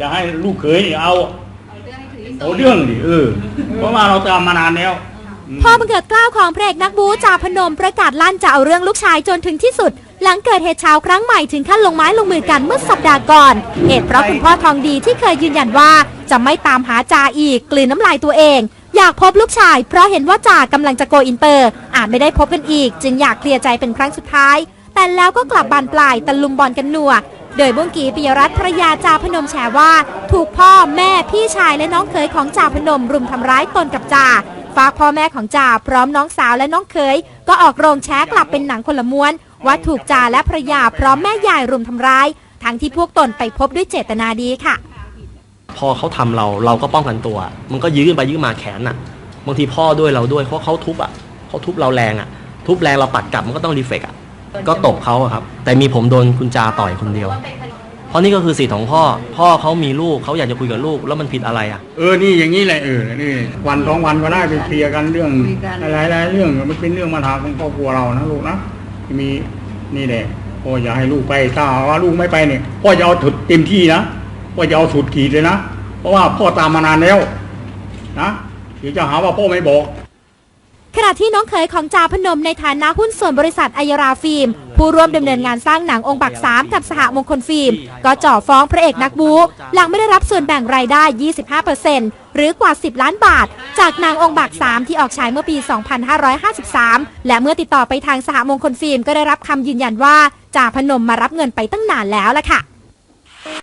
จะให้ลูกเขยนี่เอาเอาเรื่องดิเออ เพราะว่าเราตามมานานแล้วมพ่อบังเกิดเกล้าวของพระเอกนักบูจ่าพนมประกาศลั่นจะเอาเรื่องลูกชายจนถึงที่สุด หลังเกิดเหตุเช้าครั้งใหม่ถึงขั้นลงไม้ลงมือกันเมื่อสัปดาห์ก่อน เหตุเพราะคุณพ่อทองดีที่เคยยืนยันว่าจะไม่ตามหาจ่าอีกกลืนน้ำลายตัวเอง อยากพบลูกชาย เพราะเห็นว่าจ่ากำลังจะโกอินเตอร์ อาจไม่ได้พบกันอีก จึงอยากเคลียร์ใจเป็นครั้งสุดท้าย แต่แล้วก็กลับบานปลายตะลุมบอลกันหนัว โดยบุ้งกีปิยรัตน์ภรยาจ่าพนมแฉว่า ถูกพ่อแม่พี่ชายและน้องเขยของจ่าพนมรุมทำร้ายตนกับจ่าฝากพ่อแม่ของจ่าพร้อมน้องสาวและน้องเขยก็ออกโรงแชกลับเป็นหนังคนละม้วน ว่าถูกจ่าและภรยาพร้อมแม่ยายรุมทำร้าย ทั้งที่พวกตนไปพบด้วยเจตนาดีค่ะ พอเขาทำเราเราก็ป้องกันตัว มันก็ยื้อไปยื้อมาแขนอะบางทีพ่อด้วยเราด้วยเพราะเขาทุบอะเขาทุบเราแรงอะ ทุบแรงเราปัดกลับมันก็ต้องรีเฟกอะ ก็ตบเขาอะครับ แต่มีผมโดนคุณจาต่อยคนเดียว เพราะนี่ก็คือสิทธิ์ของพ่อ พ่อเขามีลูกเขาอยากจะคุยกับลูก แล้วมันผิดอะไรอะเออ นี่อย่างนี้แหละเออ นี่ วันสองวันก็ได้ไปเคลียร์กันเรื่องหลายๆเรื่อง มันเป็นเรื่องปัญหาของครอบครัวเรานะลูกนะ มีนี่แหละ พ่ออย่าให้ลูกไป ถ้าว่าลูกไม่ไปเนี่ย พ่อจะเอาถุดเต็มที่นะ พ่อจะเอาสุดขีดเลยนะ เพราะว่าพ่อตามมานานแล้วนะ เดี๋ยวจะหาว่าพ่อไม่บอก ขณะที่น้องเขยของจาพนมในฐานะหุ้นส่วนบริษัทอัยราฟิล์ม ผู้ร่วมดำเนินงานสร้างหนังองค์บักสามกับสหมงคลฟิล์ม ก็จ่อฟ้องพระเอกนักบูหลังไม่ได้รับส่วนแบ่งรายได้ 25%หรือกว่า 10 ล้านบาท จากหนางองค์บักสามที่ออกฉายเมื่อปี 2553 และเมื่อติดต่อไปทางสหมงคลฟิล์มก็ได้รับคำยืนยันว่าจ่าพนมมารับเงินไปตั้งนานแล้วล่ะค่ะ